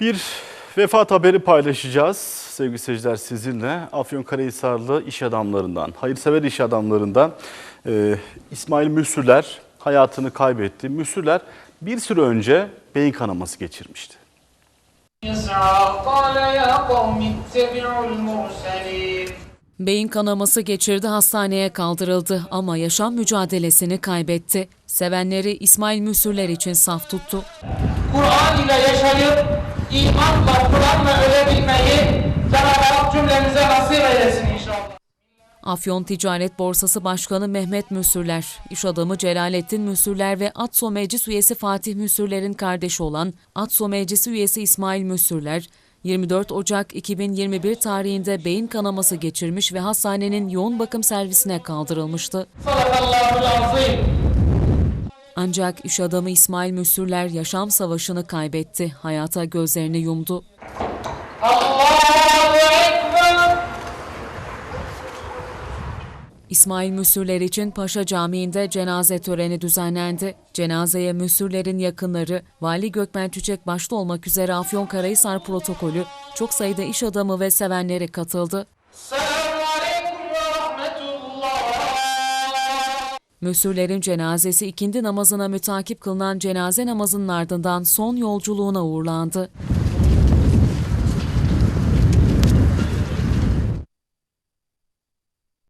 Bir vefat haberi paylaşacağız sevgili seyirciler sizinle. Afyonkarahisarlı iş adamlarından, hayırsever iş adamlarından e, İsmail Müsürler hayatını kaybetti. Müsürler bir süre önce beyin kanaması geçirmişti. Beyin kanaması geçirdi hastaneye kaldırıldı ama yaşam mücadelesini kaybetti. Sevenleri İsmail Müsürler için saf tuttu. Kur'an ile yaşayıp imanla Kur'anla ölebilmeyi Cenab-ı cümlemize nasip eylesin inşallah. Afyon Ticaret Borsası Başkanı Mehmet Müsürler, iş adamı Celalettin Müsürler ve ATSO Meclis üyesi Fatih Müsürler'in kardeşi olan ATSO Meclisi üyesi İsmail Müsürler, 24 Ocak 2021 tarihinde beyin kanaması geçirmiş ve hastanenin yoğun bakım servisine kaldırılmıştı. Sadakallahul azim. Ancak iş adamı İsmail Müsürler yaşam savaşını kaybetti, hayata gözlerini yumdu. İsmail Müsürler için Paşa Camii'nde cenaze töreni düzenlendi. Cenazeye Müsürler'in yakınları, Vali Gökmen Çiçek başta olmak üzere Afyonkarahisar protokolü, çok sayıda iş adamı ve sevenleri katıldı. Selamun Müsürler'in cenazesi ikindi namazına mütakip kılınan cenaze namazının ardından son yolculuğuna uğurlandı.